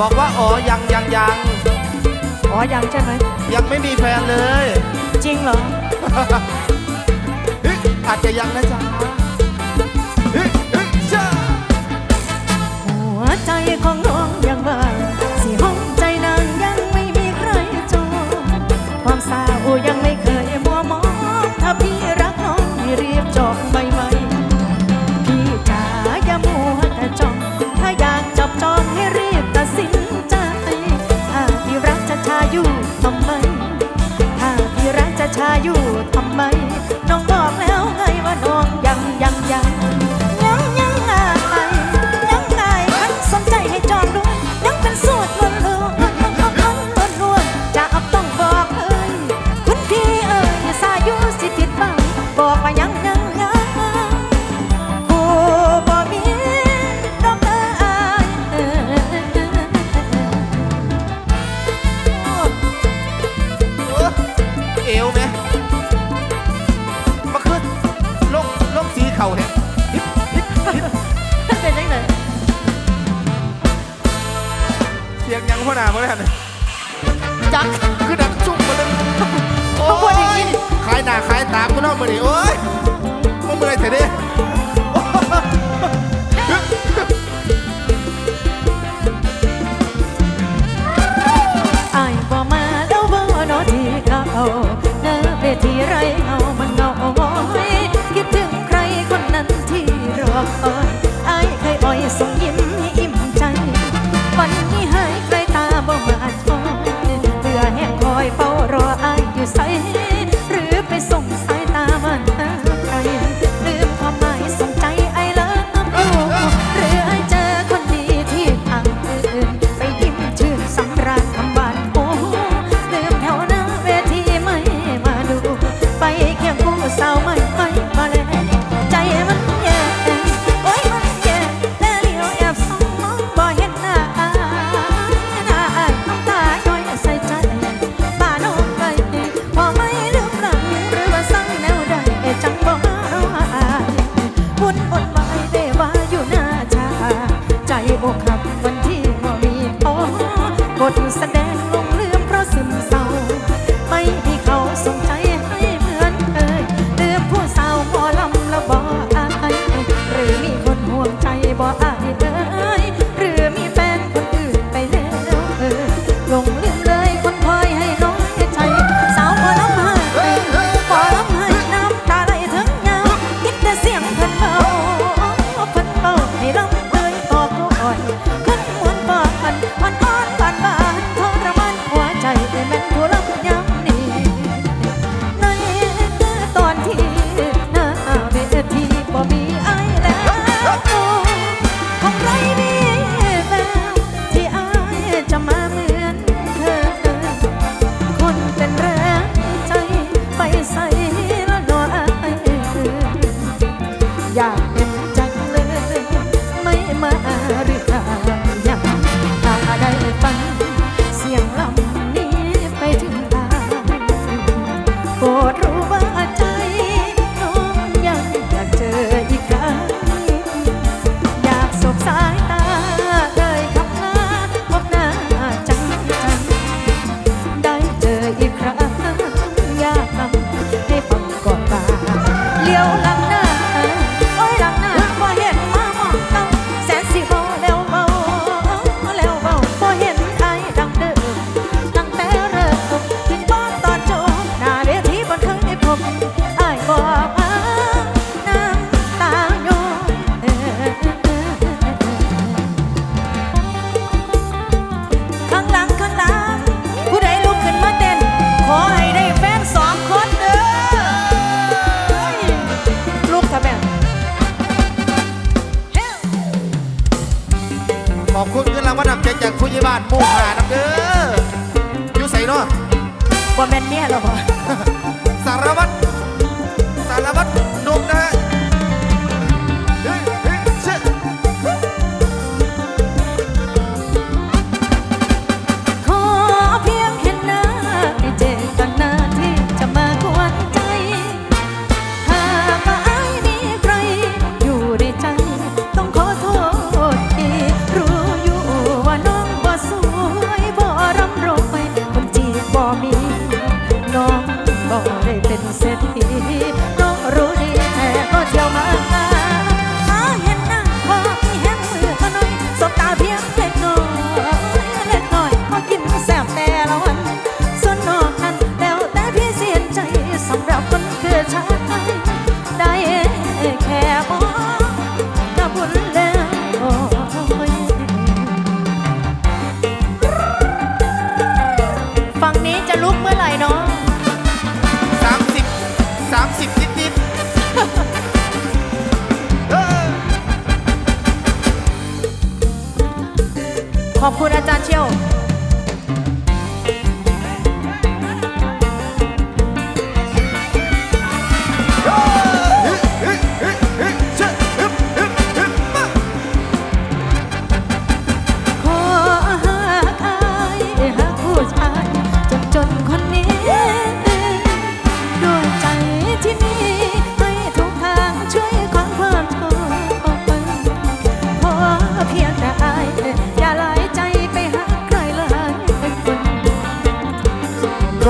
บอกว่าอ๋อยังยังยังอ๋อยังใช่ไหม ยังไม่มีแฟนเลย จริงเหรอ อาจจะยังนะจ๊ะหัวใจของห เอวไหมมาขึ้นลงลกสีเข่าเนี่ยเป็นยังไงเสียงยังพ่อหนาพ่อแม่จักคือดังชุ่มมาเลยโอ้ยขายหน้าขายตาคุณน้องมาดิโอ้ยมึงเป็นไรเสร็จดิ เนื้อเวทีไรเงามันเงาโอ้ยคิดถึงใครคนนั้นที่รอ บทแสดง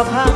of how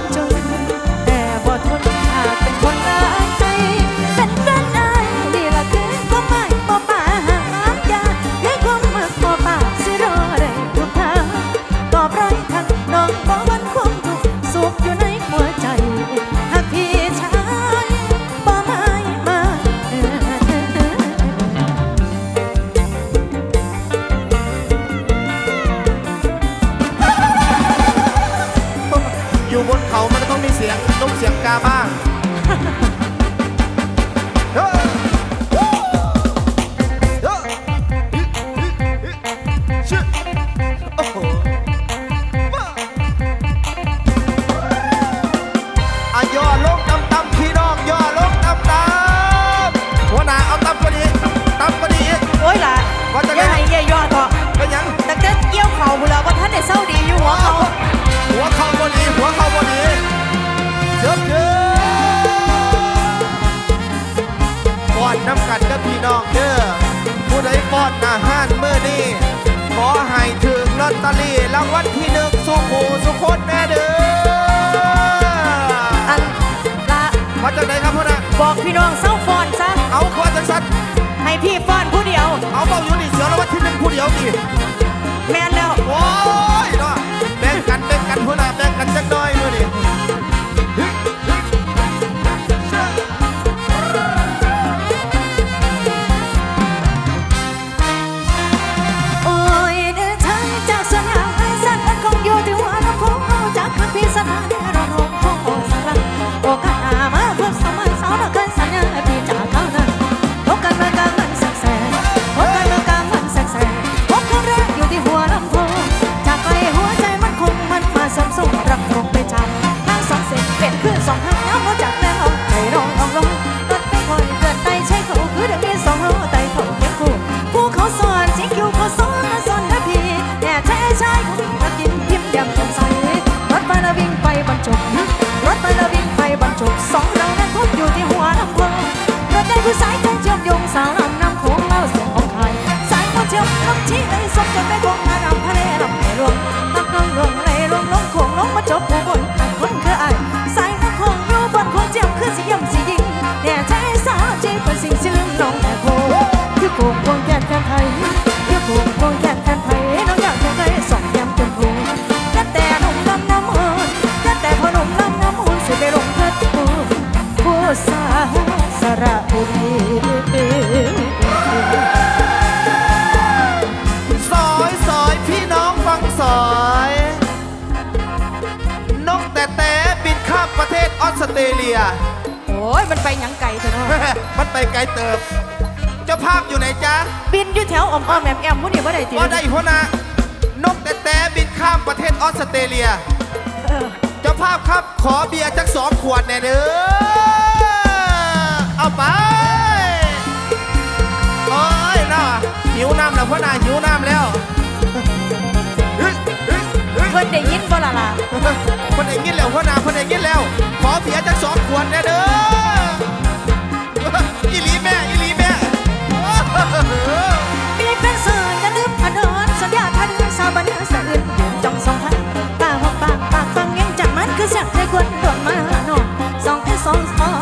mar อตเตอรี่รางวัลที่หนึ่งสุขูสุขนแม่เด้ออันละมาจากไหนครับพ่อนะบอกพี่น้องเศร้าฟอนซะเอาคอจังสันให้พี่ฟอนผู้เดียว เอาเบาอยู่ดีเสียรางวัลที่หนึ่งผู้เดียวดิ άνθρωποι น้องแต่โคคือโกงควงแก้กันไทยคือโกงควงแก้กันไทยน้องอยากจะได้สองย้มจนพุงก็แต่หนุ่มนำน้ำหุ่นก็แต่พอหนุ่มนำน้ำหุ่นสิไปลงเพื่อตูผู้สาวสระบุรีออสเตรเลีย ยมันไปยังไก่เถอะเนาะมันไปไกลเติบ เจ้าภาพอยู่ไหนจ๊ะบินอยู่แถวอมอ้อมแอมแอมผู้นี่ว่าได้ติว่าได้หัวน้านกแต่แต่บินข้ามประเทศออสเตรเลียเจ้าภาพครับขอเบียร์จักสองขวดแน่เด้อเอาไป โอ้ยน่าหิวน้ำแล้วพ่อนาหิวน้ำแล้วเพิ่นได้ยินบ่ล่ะล่ะคนได้ยินแล้วพ่อนาเพิ่นได้ยินแล้ว ขอเบียร์จักสองขวดแน่เด้อ songs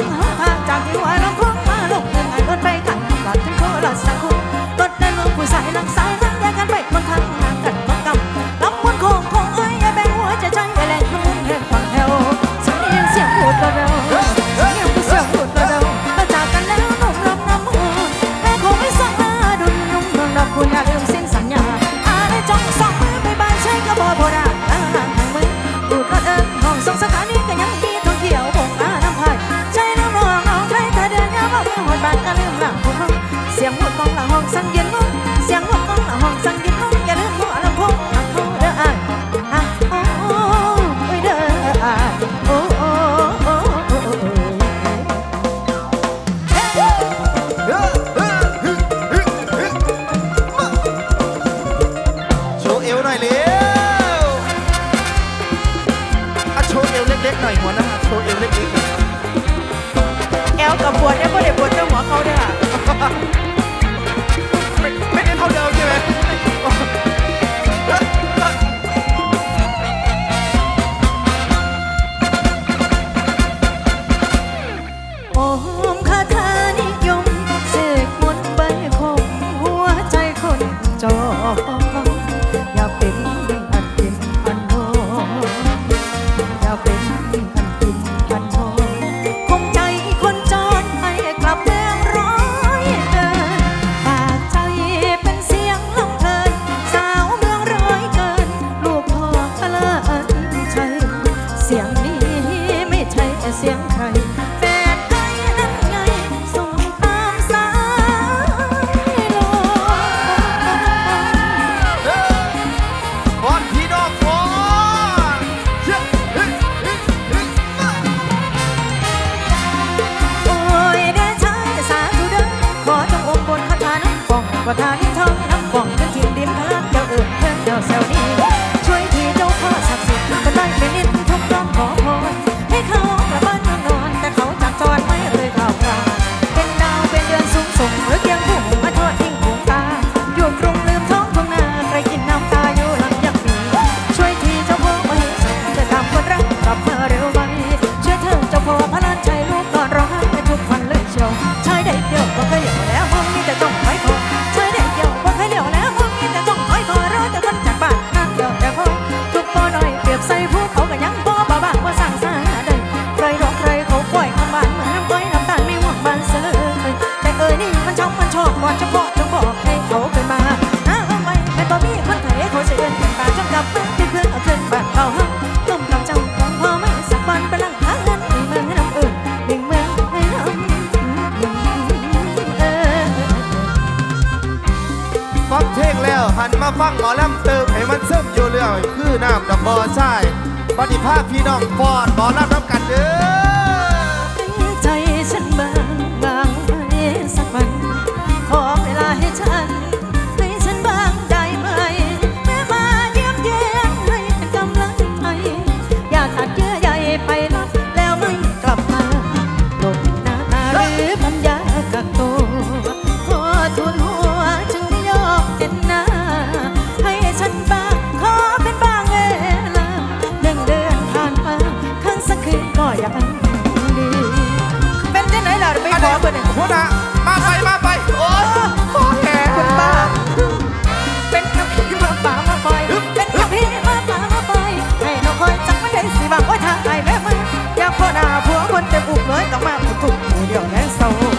ต้องมาถูกถูกเดียวแน่เศร้า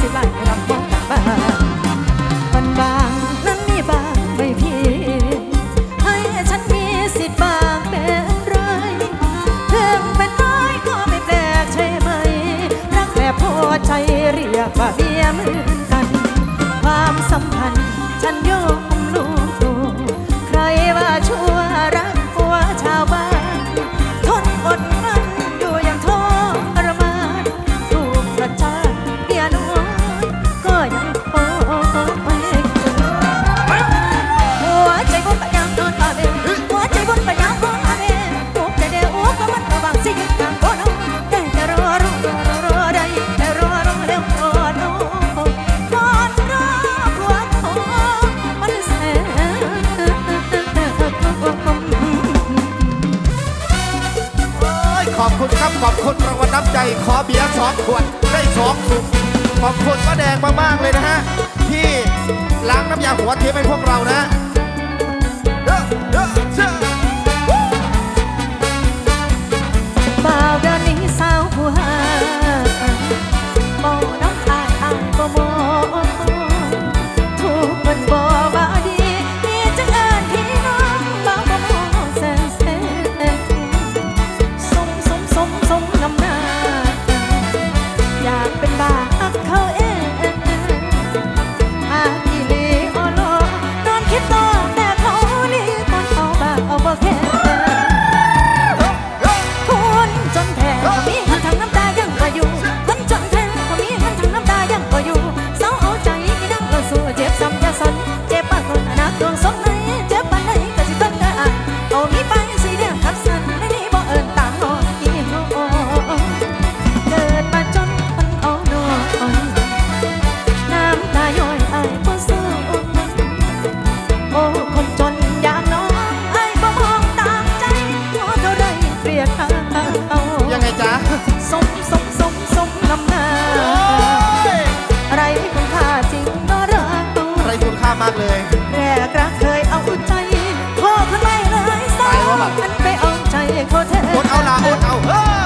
对半，对吧？ เบียร์สองขวดได้สองถุงขอบคุณป้าแดงมากๆเลยนะฮะ ที่ล้างน้ำยาหัวเทียมให้พวกเรานะเด้อเด้อเมากเลยแกรักเคยเอาใจโทษทำไมเลยสาวมันไปเอาใจเขาแท้อดเอาลาอดเอาเออ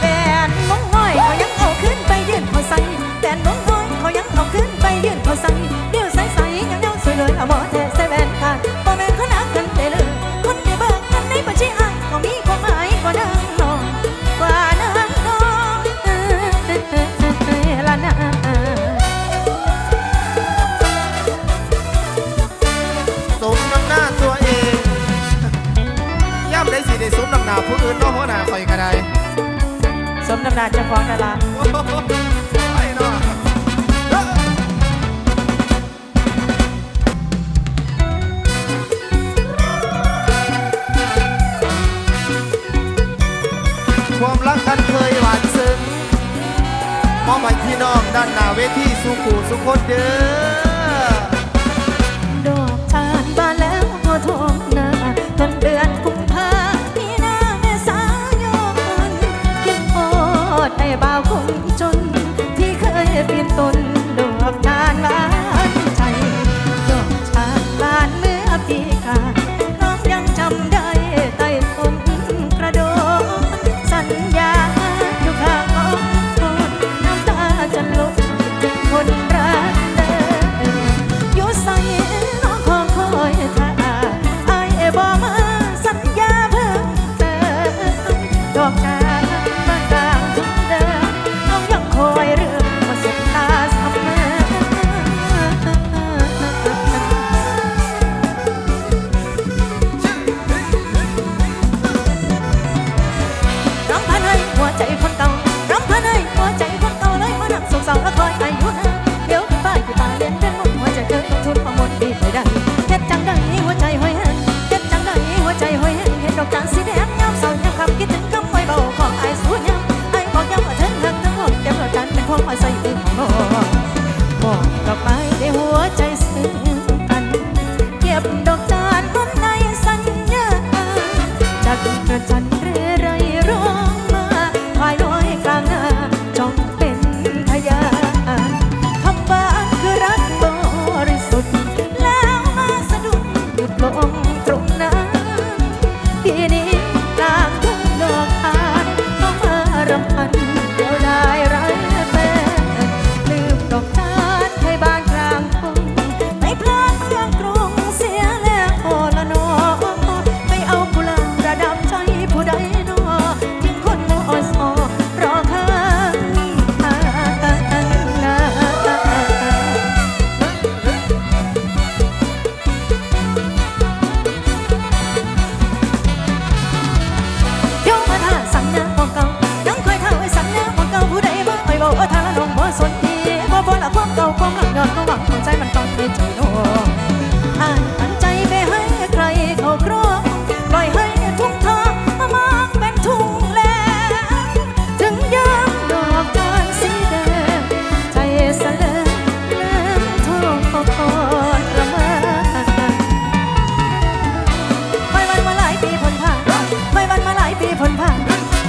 แฟนน้องน้อยเขายังเอาขึ้นไปยืนเขาใส่แฟนน้องน้อยเขายังเอาขึ้นไปยืนเขาใส่เดี๋ยวใส่ใส่ยังเดี๋ยวสวยเลยเอาหมอแท้ใส่แว่นค่ะพ่อแม่ อื่นน้องหัวหน้าคอยก็ได้สมดำนาจะาของดาราน้อความรักกันเคยหวานซึ้งมอบให้พี่น้องด้านหน้าเวทีสุขูสุขคนเด้อ about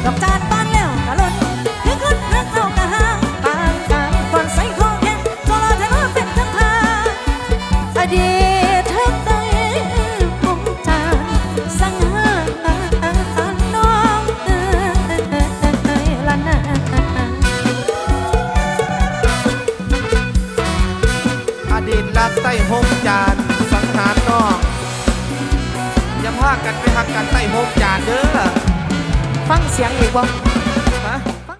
역전